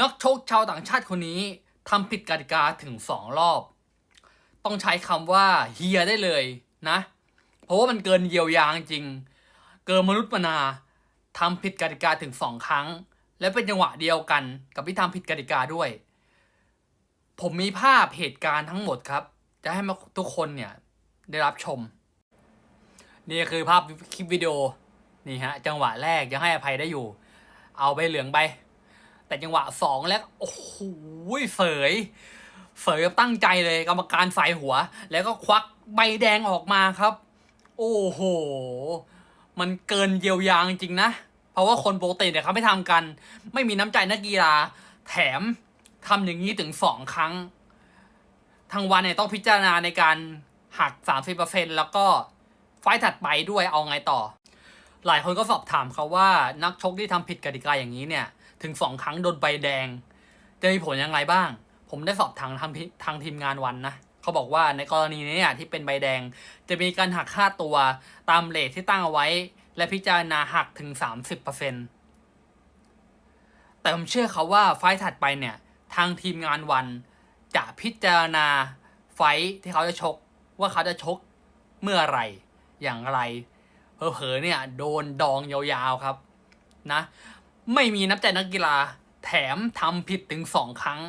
นักชกชาวต่างชาติคนนี้ทำผิดกติกาถึงสองรอบ ต้องใช้คำว่าเฮียได้เลยนะ เพราะว่ามันเกินเยียวยาจริง เกินมนุษย์มนาทำผิดกติกาถึงสองครั้ง และเป็นจังหวะเดียวกันกับที่ทำผิดกติกาด้วย ผมมีภาพเหตุการณ์ทั้งหมดครับ จะให้ทุกคนเนี่ยได้รับชม นี่คือภาพคลิปวิดีโอนี่ฮะจังหวะแรกยังให้อภัยได้อยู่ เอาใบเหลืองไป แต่จังหวะสองแล้วโอ้โหเสยเสยแบบตั้งใจเลยกรรมการสายหัว แล้วก็ควักใบแดงออกมาครับ โอ้โห มันเกินเยียวยาจริงนะ เพราะว่าคนโปกติเนี่ยเขาไม่ทำกัน ไม่มีน้ำใจนักกีฬา แถมทำอย่างนี้ถึงสองครั้ง ทางวันเนี่ยต้องพิจารณาในการหัก 30%แล้วก็ไฟล์ถัดไปด้วยเอาไงต่อ หลายคนก็สอบถามเขาว่านักชกที่ทำผิดกติกาอย่างนี้เนี่ย ถึงสองครั้งโดนใบแดง จะมีผลยังไงบ้าง ผมได้สอบทางทางทางทีมงานวันนะเขาบอกว่าในกรณีนี้เนี่ยที่เป็นใบแดง จะมีการหักค่าตัวตามเลทที่ตั้งเอาไว้ และพิจารณาหักถึง 30%แต่ผมเชื่อเขาว่าไฟล์ถัดไปเนี่ย ทางทีมงานวัน จะพิจารณาไฟท์ที่เขาจะชก ว่าเขาจะชกเมื่อไรอย่างไร เผลอๆเนี่ยโดนดองยาวๆครับนะ ไม่มีน้ำใจนักกีฬา แถมทำผิดถึงสองครั้ง